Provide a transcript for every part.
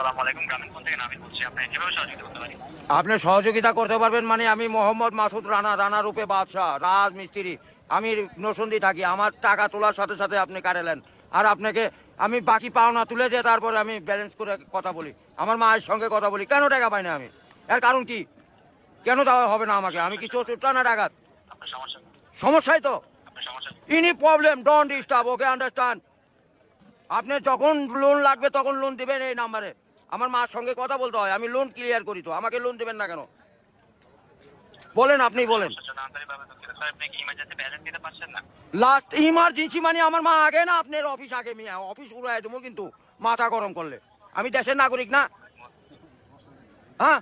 আসসালামু আলাইকুম গ্রামীণ ফোন থেকে নাবিল বলছি। আপনি কীভাবে সহযোগিতা করতে পারি আপনি সহযোগিতা করতে পারবেন মানে আমি মোহাম্মদ মাসুদ রানা রানা রূপে বাদশাহ রাজমিস্ত্রি। আমি নসন্দি থাকি আমার টাকা তোলার সাথে সাথে আপনি কাটালেন। আর আপনাকে আমি বাকি পাওনা তুলে দিয়ে তারপরে আমি ব্যালেন্স করে কথা বলি। আমার মায়ের সঙ্গে কথা বলি। কেন টাকা পাই না আমি? এর কারণ কি? কেন দেওয়া হবে না আমাকে? আমি কি চোর না ডাকাত? সমস্যাই তো। ইনি problem don't disturb okay understand আপনি যখন লোন লাগবে তখন লোন দিবেন এই নাম্বারে আমার মার সঙ্গে কথা বলতে হয়, আমি লোন ক্লিয়ার করি তো, আমাকে লোন দেবেন না কেন? বলেন, আপনি বলেন। লাস্ট ইমার্জেন্সি মানে আমার মা আগে না, আপনার অফিস আগে মিয়া অফিস উড়ায় দেবো কিন্তু, মাথা গরম করলে। আমি দেশের নাগরিক না। হ্যাঁ?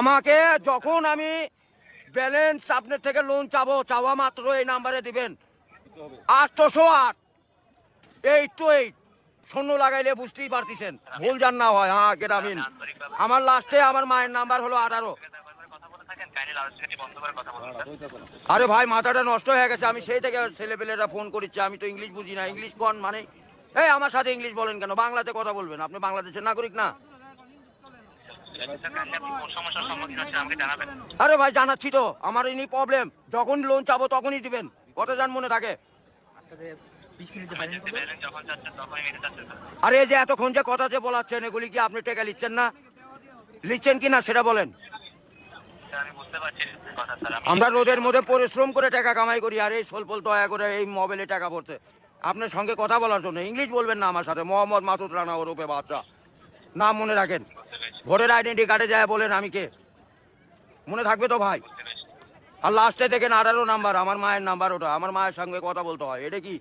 আমাকে যখন আমি ব্যালেন্স আপনার থেকে লোন চাবো, চাওয়া মাত্র এই নাম্বারে দিবেন। আটশোশো আট। এইট টু এইট শূন্য লাগাইলে বুঝতেই পারতেছেন। ভুল জান না হয়। হ্যাঁ গ্রামীণ আমার লাস্টে আমার মায়ের নাম্বার হলো আঠারো। আরে ভাই, মাথাটা নষ্ট হয়ে গেছে। আমি সেই থেকে ছেলেপেলেরা ফোন করেছি আমি তো ইংলিশ বুঝি না। ইংলিশ কোন মানে? এই, আমার সাথে ইংলিশ বলেন কেন? বাংলাতে কথা বলবেন। আপনি বাংলাদেশের নাগরিক না? আরে ভাই, জানাচ্ছি তো। আমার ইনি প্রবলেম যখন লোন চাবো তখনই দিবেন। কত যান মনে থাকে। স্যার আরে এই যে এতক্ষণ যে কথা যে বলাচ্ছেন এগুলি কি আপনি টেকা লিচ্ছেন না? লিচ্ছেন কি না সেটা বলেন। স্যার আমি বুঝতে পারছি কথা স্যার। আমি আমরা রোদের মধ্যে পরিশ্রম করে টাকা কামাই করি আর এই সোলপল দয়া করে এই মোবাইলে টাকা পড়ছে আপনার সঙ্গে কথা বলার জন্য ইংলিশ বলবেন না আমার সাথে মোহাম্মদ মাসুদ রানা ওরূপে বাচ্চা নাম মনে রাখেন। ভোটের আইডেন্টি কার্ডে যায় বলেন আমি কে? মনে থাকবে তো ভাই? আর লাস্টে দেখেন আঠারো নাম্বার আমার মায়ের নাম্বার ওটা আমার মায়ের সঙ্গে কথা বলতে হয় এটা কি?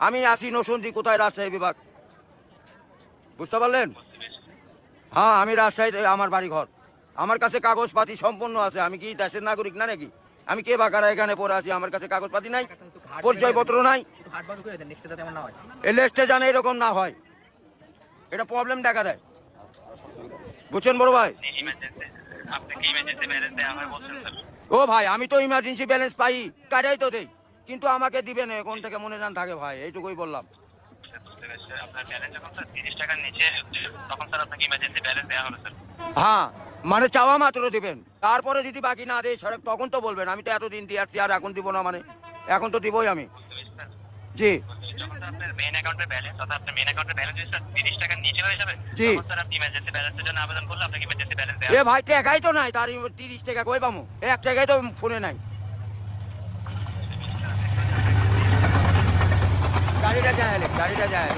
আমি আসি নসুন্দি কোথায় রাজশাহী বিভাগ? বুঝতে পারলেন? হ্যাঁ আমি রাজশাহীতে আমার বাড়ি ঘর আমার কাছে কাগজপাতি সম্পূর্ণ আছে। আমি কি দেশের নাগরিক না নাকি? আমি কে বাকারা এখানে পড়ে আছি? আমার কাছে কাগজপাতি নাই পরিচয়পত্র নাই। লেস্টে জানে এরকম না হয়। এটা প্রবলেম দেখা দেয়। বুঝছেন বড় ভাই? ও ভাই আমি তো ইমার্জেন্সি ব্যালেন্স পাই। কাটাই তো দেই। কিন্তু আমাকে দিবেন কোন থেকে মনে যান থাকে ভাই এইটুকুই বললাম। হ্যাঁ মানে চাওয়া মাত্র দিবেন। তারপরে যদি বাকি না দেয় সড়ক তখন তো বলবেন আমি তো এতদিন দিয়ে আসছি আর এখন দিব না মানে। এখন তো দিবই আমি। জি। এ ভাই টাকাই তো নাই তার তিরিশ টাকা কই পামু এক টাকাই তো ফোনে নাই। গাড়িটা যায় গাড়িটা যায়।